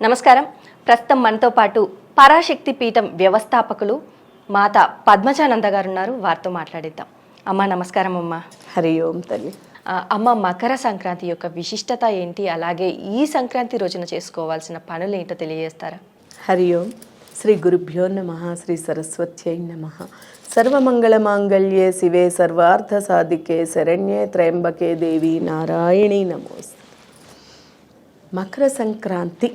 నమస్కారం. ప్రస్తుతం మనతో పాటు పరాశక్తి పీఠం వ్యవస్థాపకులు మాత పద్మజానంద గారు ఉన్నారు వారితో మాట్లాడిద్దాం. అమ్మ నమస్కారం అమ్మ. హరి ఓం తల్లి. అమ్మ మకర సంక్రాంతి యొక్క విశిష్టత ఏంటి? అలాగే ఈ సంక్రాంతి రోజున చేసుకోవాల్సిన పనులు ఏంటో తెలియజేస్తారా? హరి ఓం. శ్రీ గురుభ్యో నమ శ్రీ సరస్వత్యై నమ. సర్వమంగళమాంగళ్యే శివే సర్వార్థ సాధికే శరణ్యే త్రయంబకే దేవి నారాయణి నమోస్ మకర సంక్రాంతి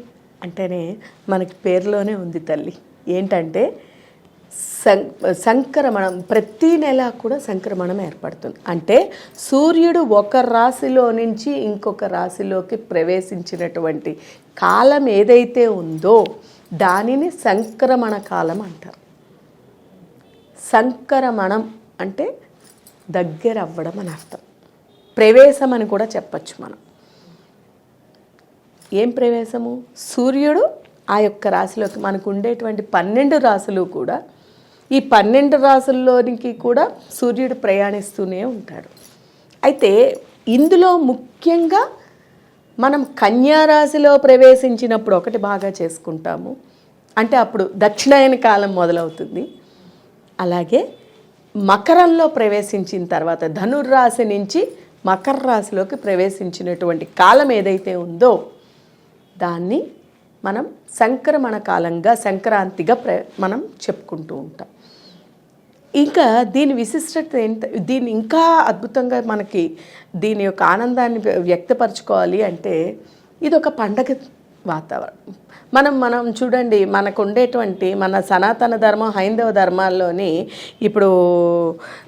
అంటేనే మనకి పేరులోనే ఉంది తల్లి. ఏంటంటే సం సంక్రమణం ప్రతి నెల కూడా సంక్రమణం ఏర్పడుతుంది. అంటే సూర్యుడు ఒక రాశిలో నుంచి ఇంకొక రాశిలోకి ప్రవేశించినటువంటి కాలం ఏదైతే ఉందో దానిని సంక్రమణ కాలం అంటారు. సంక్రమణం అంటే దగ్గర అవ్వడం అని అర్థం. ప్రవేశం అని కూడా చెప్పచ్చు మనం. ఏం ప్రవేశము? సూర్యుడు ఆ యొక్క రాశిలోకి మనకు ఉండేటువంటి పన్నెండు రాశులు కూడా ఈ పన్నెండు రాశుల్లోనికి కూడా సూర్యుడు ప్రయాణిస్తూనే ఉంటాడు. అయితే ఇందులో ముఖ్యంగా మనం కన్యా రాశిలో ప్రవేశించినప్పుడు ఒకటి బాగా చేసుకుంటాము. అంటే అప్పుడు దక్షిణాయన కాలం మొదలవుతుంది. అలాగే మకరంలో ప్రవేశించిన తర్వాత ధనుర్రాశి నుంచి మకర రాశిలోకి ప్రవేశించినటువంటి కాలం ఏదైతే ఉందో దాన్ని మనం సంక్రమణ కాలంగా సంక్రాంతిగా ప్ర మనం చెప్పుకుంటూ ఉంటాం. ఇంకా దీని విశిష్టత ఎంత దీన్ని ఇంకా అద్భుతంగా మనకి దీని యొక్క ఆనందాన్ని వ్యక్తపరచుకోవాలి అంటే ఇది ఒక పండగ వాతావరణం. మనం మనం చూడండి మనకు ఉండేటువంటి మన సనాతన ధర్మం హైందవ ధర్మాల్లోని ఇప్పుడు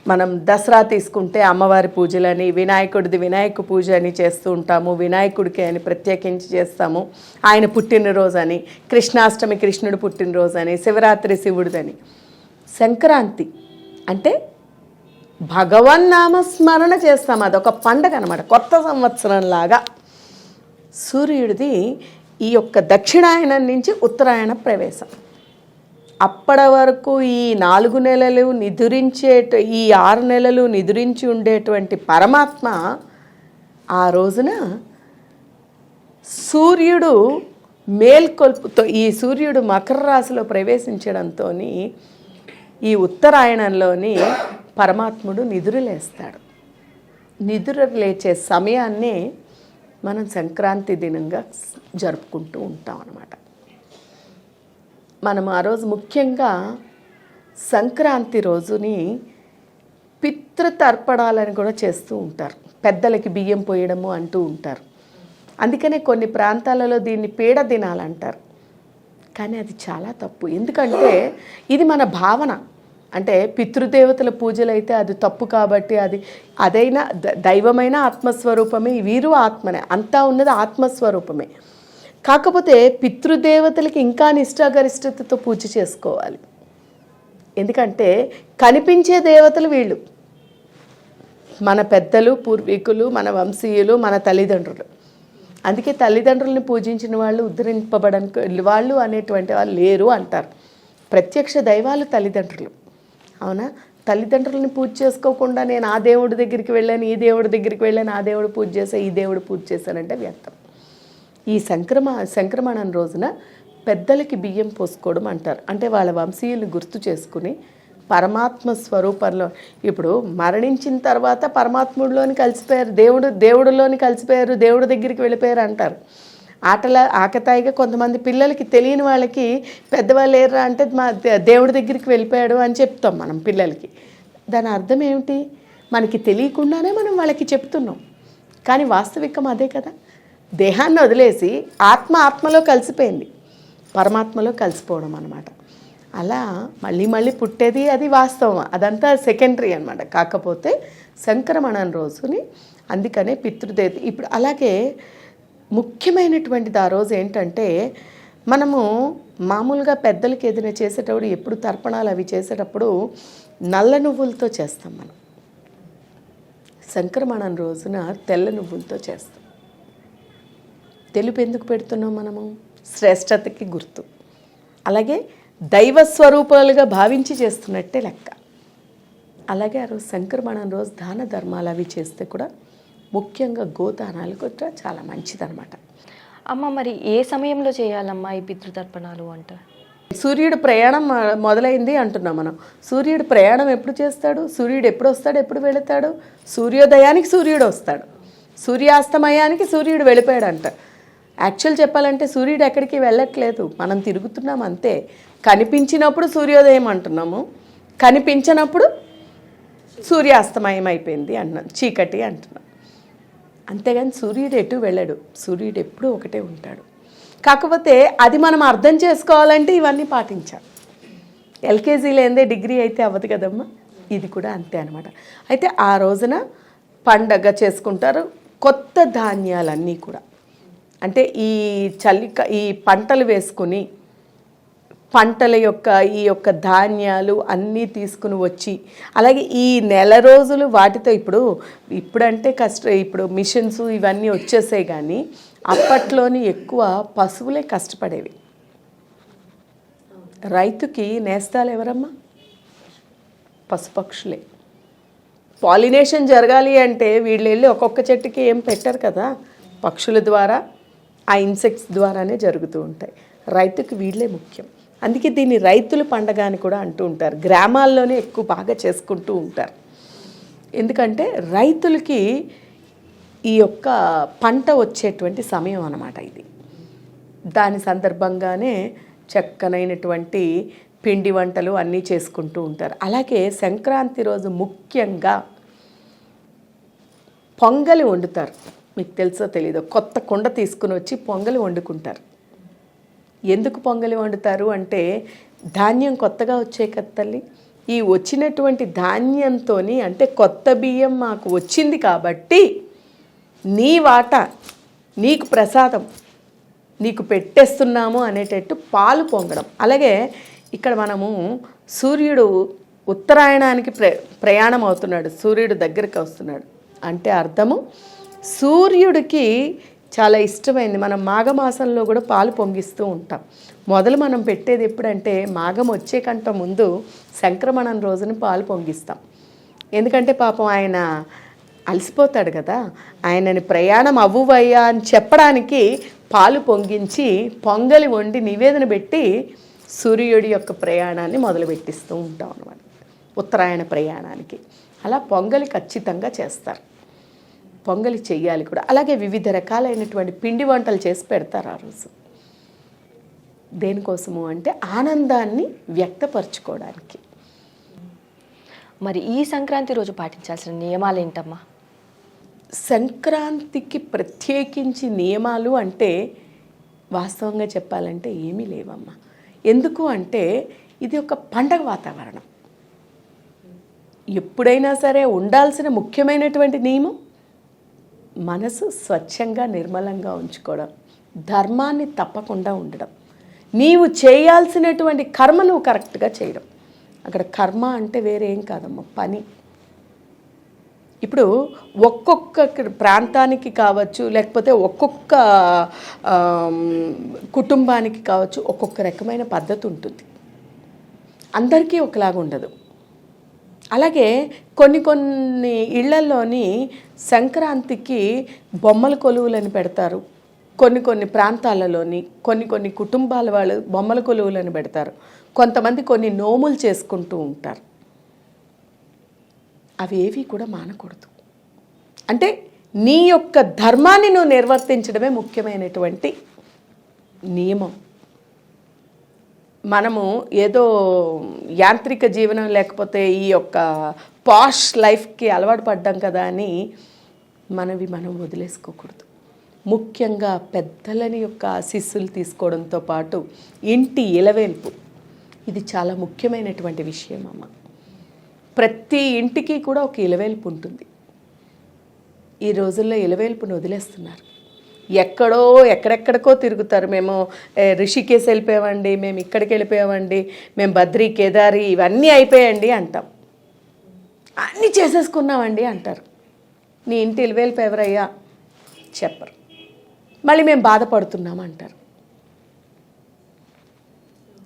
మనం దసరా తీసుకుంటే అమ్మవారి పూజలని వినాయకుడిది వినాయక పూజ అని చేస్తూ ఉంటాము వినాయకుడికి అని ప్రత్యేకించి చేస్తాము ఆయన పుట్టినరోజు అని కృష్ణాష్టమి కృష్ణుడు పుట్టినరోజు అని శివరాత్రి శివుడిదని. సంక్రాంతి అంటే భగవన్నామ స్మరణ చేస్తాం అదొక పండగ అనమాట కొత్త సంవత్సరం లాగా సూర్యుడిది ఈ యొక్క దక్షిణాయనం నుంచి ఉత్తరాయణ ప్రవేశం. అప్పటి వరకు ఈ నాలుగు నెలలు నిదురించే ఈ ఆరు నెలలు నిదురించి ఉండేటువంటి పరమాత్మ ఆ రోజున సూర్యుడు మేల్కొల్పుతో ఈ సూర్యుడు మకర రాశిలో ప్రవేశించడంతో ఈ ఉత్తరాయణంలోని పరమాత్ముడు నిదురులేస్తాడు. నిదురు లేచే సమయాన్నే మనం సంక్రాంతి దినంగా జరుపుకుంటూ ఉంటాం అన్నమాట. మనం ఆ రోజు ముఖ్యంగా సంక్రాంతి రోజుని పితృతర్పణాలని కూడా చేస్తూ ఉంటారు. పెద్దలకి బియ్యం పోయడము అంటూ ఉంటారు. అందుకనే కొన్ని ప్రాంతాలలో దీన్ని పీడ దినాలంటారు. కానీ అది చాలా తప్పు. ఎందుకంటే ఇది మన భావన. అంటే పితృదేవతల పూజలు అయితే అది తప్పు కాబట్టి అది అదైనా ద- దైవమైన ఆత్మస్వరూపమే వీరు ఆత్మనే అంతా ఉన్నది ఆత్మస్వరూపమే. కాకపోతే పితృదేవతలకి ఇంకా నిష్ఠాగరిష్టతతో పూజ చేసుకోవాలి. ఎందుకంటే కనిపించే దేవతలు వీళ్ళు. మన పెద్దలు పూర్వీకులు మన వంశీయులు మన తల్లిదండ్రులు. అందుకే తల్లిదండ్రుల్ని పూజించిన వాళ్ళు ఉద్ధరింపబడని వాళ్ళు అనేటువంటి వాళ్ళు లేరు అంటారు. ప్రత్యక్ష దైవాలు తల్లిదండ్రులు. అవునా? తల్లిదండ్రులని పూజ చేసుకోకుండా నేను ఆ దేవుడి దగ్గరికి వెళ్ళాను ఈ దేవుడి దగ్గరికి వెళ్ళాను ఆ దేవుడు పూజ చేశా ఈ దేవుడు పూజ చేశానంటే వ్యర్థం. ఈ సంక్రమ సంక్రమణం రోజున పెద్దలకి బియ్యం పోసుకోవడం అంటారు. అంటే వాళ్ళ వంశీయుల్ని గుర్తు చేసుకుని పరమాత్మ స్వరూపంలో ఇప్పుడు మరణించిన తర్వాత పరమాత్ముడిలోని కలిసిపోయారు దేవుడు దేవుడిలోని కలిసిపోయారు దేవుడి దగ్గరికి వెళ్ళిపోయారు అంటారు. ఆటల ఆకతాయిగా కొంతమంది పిల్లలకి తెలియని వాళ్ళకి పెద్దవాళ్ళు లేరా అంటే మా దే- దేవుడి దగ్గరికి వెళ్ళిపోయాడు అని చెప్తాం మనం పిల్లలకి. దాని అర్థం ఏమిటి? మనకి తెలియకుండానే మనం వాళ్ళకి చెప్తున్నాం. కానీ వాస్తవికం అదే కదా. దేహాన్ని వదిలేసి ఆత్మ ఆత్మలో కలిసిపోయింది. పరమాత్మలో కలిసిపోవడం అనమాట అలా మళ్ళీ మళ్ళీ పుట్టేది అది వాస్తవం. అదంతా సెకండరీ అనమాట కాకపోతే సంక్రమణం రోజుని అందుకనే పితృదేవత ఇప్పుడు అలాగే ముఖ్యమైనటువంటిది ఆ రోజు ఏంటంటే మనము మామూలుగా పెద్దలకి ఏదైనా చేసేటప్పుడు ఎప్పుడు తర్పణాలు అవి చేసేటప్పుడు నల్ల నువ్వులతో చేస్తాం మనం. సంక్రమణం రోజున తెల్ల నువ్వులతో చేస్తాం. తెలుపు ఎందుకు పెడుతున్నాం మనము? శ్రేష్టతకి గుర్తు. అలాగే దైవ స్వరూపాలుగా భావించి చేస్తున్నట్టే లెక్క. అలాగే ఆ రోజు సంక్రమణం రోజు దాన ధర్మాలు అవి చేస్తే కూడా ముఖ్యంగా గోదానాలు కూడా చాలా మంచిదన్నమాట. అమ్మ మరి ఏ సమయంలో చేయాలమ్మా ఈ పితృతర్పణాలు అంట? సూర్యుడు ప్రయాణం మొదలైంది అంటున్నాం మనం. సూర్యుడు ప్రయాణం ఎప్పుడు చేస్తాడు? సూర్యుడు ఎప్పుడు వస్తాడు? ఎప్పుడు వెళతాడు? సూర్యోదయానికి సూర్యుడు వస్తాడు. సూర్యాస్తమయానికి సూర్యుడు వెళ్ళిపోయాడంట. యాక్చువల్ చెప్పాలంటే సూర్యుడు ఎక్కడికి వెళ్ళట్లేదు. మనం తిరుగుతున్నాం అంతే. కనిపించినప్పుడు సూర్యోదయం అంటున్నాము. కనిపించినప్పుడు సూర్యాస్తమయం అయిపోయింది అంటున్నాం చీకటి అంటున్నాం. అంతేగాని సూర్యుడు ఎటు వెళ్ళడు. సూర్యుడు ఎప్పుడూ ఒకటే ఉంటాడు. కాకపోతే అది మనం అర్థం చేసుకోవాలంటే ఇవన్నీ పాటించాలి. ఎల్కేజీ లేదే డిగ్రీ అయితే అవ్వదు కదమ్మా. ఇది కూడా అంతే అనమాట అయితే ఆ రోజున పండగ చేసుకుంటారు. కొత్త ధాన్యాలన్నీ కూడా. అంటే ఈ చలిక ఈ పంటలు వేసుకుని పంటల యొక్క ఈ యొక్క ధాన్యాలు అన్నీ తీసుకుని వచ్చి అలాగే ఈ నెల రోజులు వాటితో ఇప్పుడు ఇప్పుడంటే కష్ట ఇప్పుడు మిషన్స్ ఇవన్నీ వచ్చేసాయి కానీ అప్పట్లోని ఎక్కువ పశువులే కష్టపడేవి. రైతుకి నేస్తాలు ఎవరమ్మా? పశుపక్షులే. పాలినేషన్ జరగాలి అంటే వీళ్ళు వెళ్ళి ఒక్కొక్క చెట్టుకి ఏం పెట్టరు కదా? పక్షుల ద్వారా ఆ ఇన్సెక్ట్స్ ద్వారానే జరుగుతూ ఉంటాయి. రైతుకి వీళ్ళే ముఖ్యం. అందుకే దీన్ని రైతుల పండగ అని కూడా అంటూ ఉంటారు. గ్రామాల్లోనే ఎక్కువ బాగా చేసుకుంటూ ఉంటారు. ఎందుకంటే రైతులకి ఈ యొక్క పంట వచ్చేటువంటి సమయం అన్నమాట ఇది. దాని సందర్భంగానే చక్కనైనటువంటి పిండి వంటలు అన్నీ చేసుకుంటూ ఉంటారు. అలాగే సంక్రాంతి రోజు ముఖ్యంగా పొంగలి వండుతారు. మీకు తెలుసో తెలీదో కొత్త కుండ తీసుకుని వచ్చి పొంగలి వండుకుంటారు. ఎందుకు పొంగలి వండుతారు అంటే ధాన్యం కొత్తగా వచ్చే కదా తల్లి. ఈ వచ్చినటువంటి ధాన్యంతో అంటే కొత్త బియ్యం మాకు వచ్చింది కాబట్టి నీ వాట నీకు ప్రసాదం నీకు పెట్టేస్తున్నాము అనేటట్టు పాలు పొంగడం. అలాగే ఇక్కడ మనము సూర్యుడు ఉత్తరాయణానికి ప్ర ప్రయాణం అవుతున్నాడు సూర్యుడు దగ్గరికి వస్తున్నాడు. అంటే అర్థము సూర్యుడికి చాలా ఇష్టమైంది. మనం మాఘమాసంలో కూడా పాలు పొంగిస్తూ ఉంటాం. మొదలు మనం పెట్టేది ఎప్పుడంటే మాఘం వచ్చే కంట ముందు సంక్రమణం రోజున పాలు పొంగిస్తాం. ఎందుకంటే పాపం ఆయన అలసిపోతాడు కదా. ఆయనని ప్రయాణం అవ్వువయ్యా అని చెప్పడానికి పాలు పొంగించి పొంగలి వండి నివేదన పెట్టి సూర్యుడి యొక్క ప్రయాణాన్ని మొదలుపెట్టిస్తూ ఉంటాం అనమాట ఉత్తరాయణ ప్రయాణానికి. అలా పొంగలి ఖచ్చితంగా చేస్తారు. పొంగలి చెయ్యాలి కూడా. అలాగే వివిధ రకాలైనటువంటి పిండి వంటలు చేసి పెడతారు ఆ రోజు. దేనికోసము అంటే ఆనందాన్ని వ్యక్తపరచుకోవడానికి. మరి ఈ సంక్రాంతి రోజు పాటించాల్సిన నియమాలు ఏంటమ్మా? సంక్రాంతికి ప్రత్యేకించి నియమాలు అంటే వాస్తవంగా చెప్పాలంటే ఏమీ లేవమ్మా. ఎందుకు అంటే ఇది ఒక పండగ వాతావరణం. ఎప్పుడైనా సరే ఉండాల్సిన ముఖ్యమైనటువంటి నియమం మనసు స్వచ్ఛంగా నిర్మలంగా ఉంచుకోవడం ధర్మాన్ని తప్పకుండా ఉండడం. నీవు చేయాల్సినటువంటి కర్మ నువ్వు కరెక్ట్గా చేయడం. అక్కడ కర్మ అంటే వేరే ఏం కాదమ్మా పని. ఇప్పుడు ఒక్కొక్క ప్రాంతానికి కావచ్చు లేకపోతే ఒక్కొక్క కుటుంబానికి కావచ్చు ఒక్కొక్క రకమైన పద్ధతి ఉంటుంది. అందరికీ ఒకలాగా ఉండదు అలాగే కొన్ని కొన్ని ఇళ్ళలోని సంక్రాంతికి బొమ్మల కొలువులని పెడతారు. కొన్ని కొన్ని ప్రాంతాలలోని కొన్ని కొన్ని కుటుంబాల వాళ్ళు బొమ్మల కొలువులను పెడతారు. కొంతమంది కొన్ని నోములు చేసుకుంటూ ఉంటారు. అవి ఏవి కూడా మానకూడదు. అంటే నీ యొక్క ధర్మాన్ని నువ్వు నిర్వర్తించడమే ముఖ్యమైనటువంటి నియమం. మనము ఏదో యాంత్రిక జీవనం లేకపోతే ఈ యొక్క పాష్ లైఫ్కి అలవాటు పడ్డాం కదా అని మనవి మనం వదిలేసుకోకూడదు. ముఖ్యంగా పెద్దలని యొక్క శిస్సులు తీసుకోవడంతో పాటు ఇంటి ఇలవేల్పు ఇది చాలా ముఖ్యమైనటువంటి విషయం అమ్మ. ప్రతి ఇంటికి కూడా ఒక ఇలవేల్పు ఉంటుంది. ఈ రోజుల్లో ఇలవేల్పును వదిలేస్తున్నారు. ఎక్కడో ఎక్కడెక్కడికో తిరుగుతారు. మేము రిషికేశ్ వెళ్ళిపోయామండి మేము ఇక్కడికి వెళ్ళిపోయామండి మేము బద్రి కేదారి ఇవన్నీ అయిపోయాయండి అంటాం. అన్నీ చేసేసుకున్నామండి అంటారు. నీ ఇంటి ఇలవేల్పు ఎవరయ్యా? చెప్పరు. మళ్ళీ మేము బాధపడుతున్నాం అంటారు.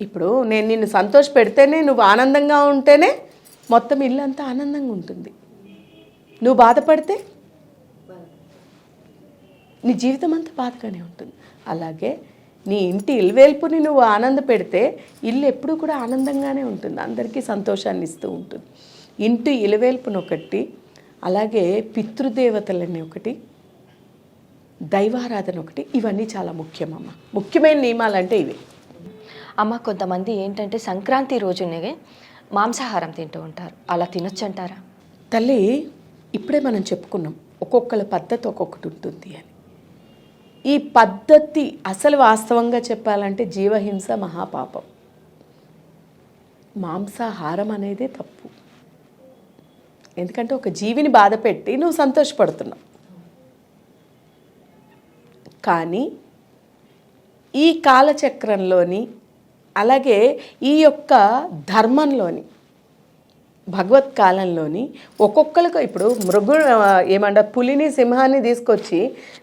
ఇప్పుడు నేను నిన్ను సంతోష పెడితేనే నువ్వు ఆనందంగా ఉంటేనే మొత్తం ఇల్లు అంతా ఆనందంగా ఉంటుంది. నువ్వు బాధపడితే నీ జీవితం అంతా బాధగానే ఉంటుంది. అలాగే నీ ఇంటి ఇల్వేల్పుని నువ్వు ఆనంద పెడితే ఇల్లు ఎప్పుడూ కూడా ఆనందంగానే ఉంటుంది. అందరికీ సంతోషాన్ని ఇస్తూ ఉంటుంది. ఇంటి ఇలవేల్పును ఒకటి అలాగే పితృదేవతలని ఒకటి దైవారాధన ఒకటి ఇవన్నీ చాలా ముఖ్యమమ్మ. ముఖ్యమైన నియమాలు అంటే ఇవి. అమ్మ కొంతమంది ఏంటంటే సంక్రాంతి రోజునే మాంసాహారం తింటూ ఉంటారు. అలా తినొచ్చంటారా? తల్లి ఇప్పుడే మనం చెప్పుకున్నాం. ఒక్కొక్కళ్ళ పద్ధతి ఒక్కొక్కటి ఉంటుంది అని. ఈ పద్ధతి అసలు వాస్తవంగా చెప్పాలంటే జీవహింస మహాపాపం. మాంసాహారం అనేది తప్పు. ఎందుకంటే ఒక జీవిని బాధ పెట్టి నువ్వు సంతోషపడుతున్నావు. కానీ ఈ కాలచక్రంలోని అలాగే ఈ యొక్క ధర్మంలోని భగవత్ కాలంలోని ఒక్కొక్కరికి ఇప్పుడు మృగు ఏమంట పులిని సింహాన్ని తీసుకొచ్చి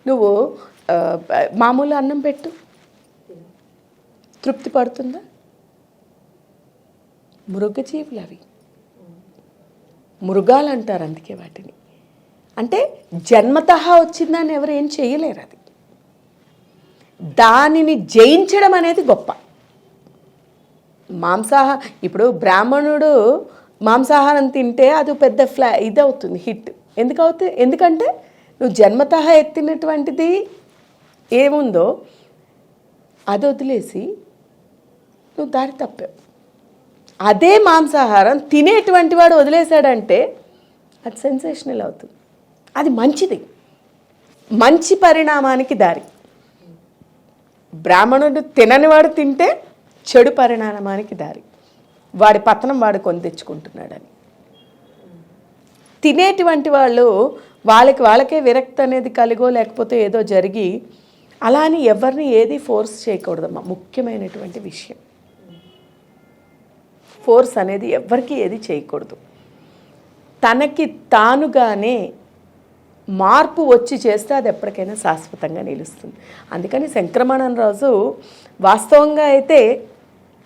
నువ్వు మామూలు అన్నం పెట్టు. తృప్తి పడుతుందా? మృగజీవులు అవి. మృగాలు అంటారు అందుకే వాటిని. అంటే జన్మత వచ్చిందని ఎవరు ఏం చేయలేరు అది. దానిని జయించడం అనేది గొప్ప. మాంసాహ ఇప్పుడు బ్రాహ్మణుడు మాంసాహారం తింటే అది పెద్ద ఫ్లా ఇది అవుతుంది హిట్. ఎందుకు అవుతుంది ఎందుకంటే నువ్వు జన్మతః ఎత్తినటువంటిది ఏముందో అది వదిలేసి నువ్వు దారి తప్పావు. అదే మాంసాహారం తినేటువంటి వాడు వదిలేశాడంటే అది సెన్సేషనల్ అవుతుంది. అది మంచిది. మంచి పరిణామానికి దారి. బ్రాహ్మణుడు తిననివాడు తింటే చెడు పరిణామానికి దారి. వాడి పతనం వాడు కొని తెచ్చుకుంటున్నాడని. తినేటువంటి వాళ్ళు వాళ్ళకి వాళ్ళకే విరక్తి అనేది కలిగో లేకపోతే ఏదో జరిగి అలా అని ఎవరిని ఏది ఫోర్స్ చేయకూడదమ్మా. ముఖ్యమైనటువంటి విషయం. ఫోర్స్ అనేది ఎవరికి ఏది చేయకూడదు. తనకి తానుగానే మార్పు వచ్చి చేస్తే అది ఎప్పటికైనా శాశ్వతంగా నిలుస్తుంది. అందుకని సంక్రమణం రోజు వాస్తవంగా అయితే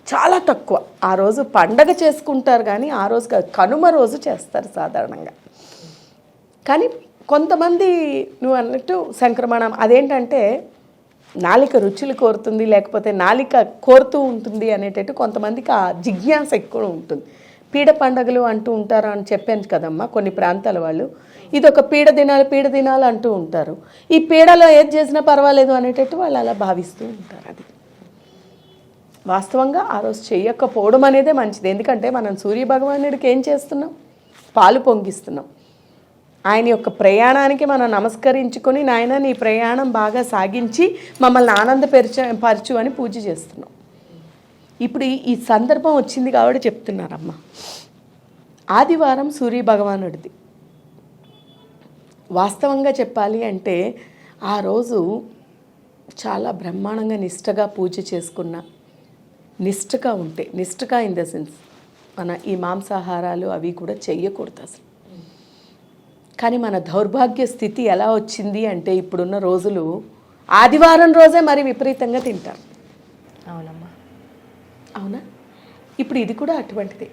చాలా తక్కువ. ఆ రోజు పండగ చేసుకుంటారు కానీ ఆ రోజు కనుమ రోజు చేస్తారు సాధారణంగా. కానీ కొంతమంది నువ్వు అన్నట్టు సంక్రమణం అదేంటంటే నాలిక రుచులు కోరుతుంది లేకపోతే నాలిక కోరుతూ ఉంటుంది అనేటట్టు కొంతమందికి ఆ జిజ్ఞాస ఎక్కువ ఉంటుంది. పీడ పండగలు అంటూ ఉంటారు అని చెప్పాను కదమ్మా కొన్ని ప్రాంతాల వాళ్ళు. ఇది ఒక పీడ దినాలు పీడ దినాలు అంటూ ఉంటారు. ఈ పీడలో ఏది చేసినా పర్వాలేదు అనేటట్టు వాళ్ళు అలా భావిస్తూ ఉంటారు అది. వాస్తవంగా ఆ రోజు చేయకపోవడం అనేదే మంచిది. ఎందుకంటే మనం సూర్య భగవానుడికి ఏం చేస్తున్నాం? పాలు పొంగిస్తున్నాం. ఆయన యొక్క ప్రయాణానికి మనం నమస్కరించుకొని నాయన నీ ప్రయాణం బాగా సాగించి మమ్మల్ని ఆనందపరచ పరచు అని పూజ చేస్తున్నాం. ఇప్పుడు ఈ- సందర్భం వచ్చింది కాబట్టి చెప్తున్నారమ్మ. ఆదివారం సూర్య భగవానుడిది వాస్తవంగా చెప్పాలి అంటే ఆ రోజు చాలా బ్రహ్మాండంగా నిష్టగా పూజ చేసుకున్న నిష్టగా ఉంటే నిష్టగా ఇన్ ద సెన్స్ మన ఈ మాంసాహారాలు అవి కూడా చెయ్యకూడదు అసలు. కానీ మన దౌర్భాగ్య స్థితి ఎలా వచ్చింది అంటే ఇప్పుడున్న రోజులు ఆదివారం రోజే మరి విపరీతంగా తింటారు. అవునమ్మా. అవునా? ఇప్పుడు ఇది కూడా అటువంటిదే.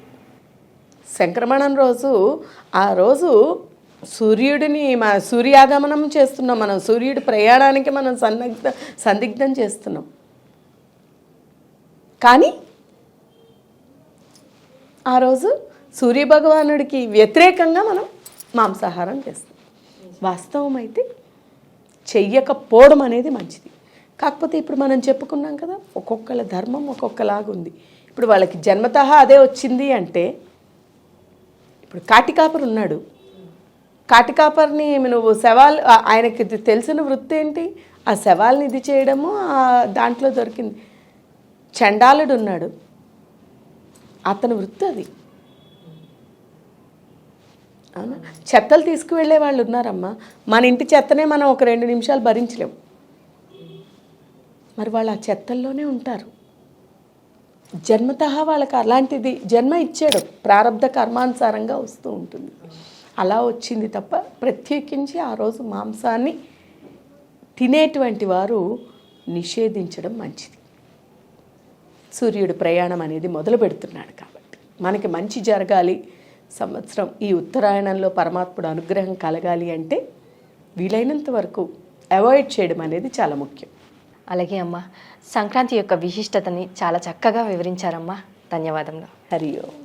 సంక్రమణం రోజు ఆ రోజు సూర్యుడిని మా సూర్యాగమనం చేస్తున్నాం మనం సూర్యుడి ప్రయాణానికి మనం సన్నగ్ధ సందిగ్ధం చేస్తున్నాం. కానీ ఆ రోజు సూర్యభగవానుడికి వ్యతిరేకంగా మనం మాంసాహారం చేస్తాం. వాస్తవం అయితే చెయ్యకపోవడం అనేది మంచిది. కాకపోతే ఇప్పుడు మనం చెప్పుకున్నాం కదా ఒక్కొక్కళ్ళ ధర్మం ఒక్కొక్కలాగా ఉంది. ఇప్పుడు వాళ్ళకి జన్మత అదే వచ్చింది అంటే ఇప్పుడు కాటికాపర్ ఉన్నాడు. కాటికాపర్ని నువ్వు శవాలు ఆయనకి తెలిసిన వృత్తి ఏంటి? ఆ శవాల్ని ఇది చేయడము ఆ దాంట్లో దొరికింది. చండాలుడు ఉన్నాడు. అతని వృత్తి అది. అవునా? చెత్తలు తీసుకువెళ్ళే వాళ్ళు ఉన్నారమ్మా. మన ఇంటి చెత్తనే మనం ఒక రెండు నిమిషాలు భరించలేము మరి వాళ్ళు ఆ చెత్తల్లోనే ఉంటారు. జన్మత వాళ్ళకి అలాంటిది జన్మ ఇచ్చాడు. ప్రారంధ కర్మానుసారంగా వస్తూ ఉంటుంది. అలా వచ్చింది తప్ప ప్రత్యేకించి ఆ రోజు మాంసాన్ని తినేటువంటి వారు నిషేధించడం మంచిది. సూర్యుడు ప్రయాణం అనేది మొదలు పెడుతున్నాడు కాబట్టి మనకి మంచి జరగాలి. సంవత్సరం ఈ ఉత్తరాయణంలో పరమాత్ముడు అనుగ్రహం కలగాలి అంటే వీలైనంత వరకు అవాయిడ్ చేయడం అనేది చాలా ముఖ్యం. అలాగే అమ్మ సంక్రాంతి యొక్క విశిష్టతని చాలా చక్కగా వివరించారమ్మా. ధన్యవాదములు. హరి ఓం.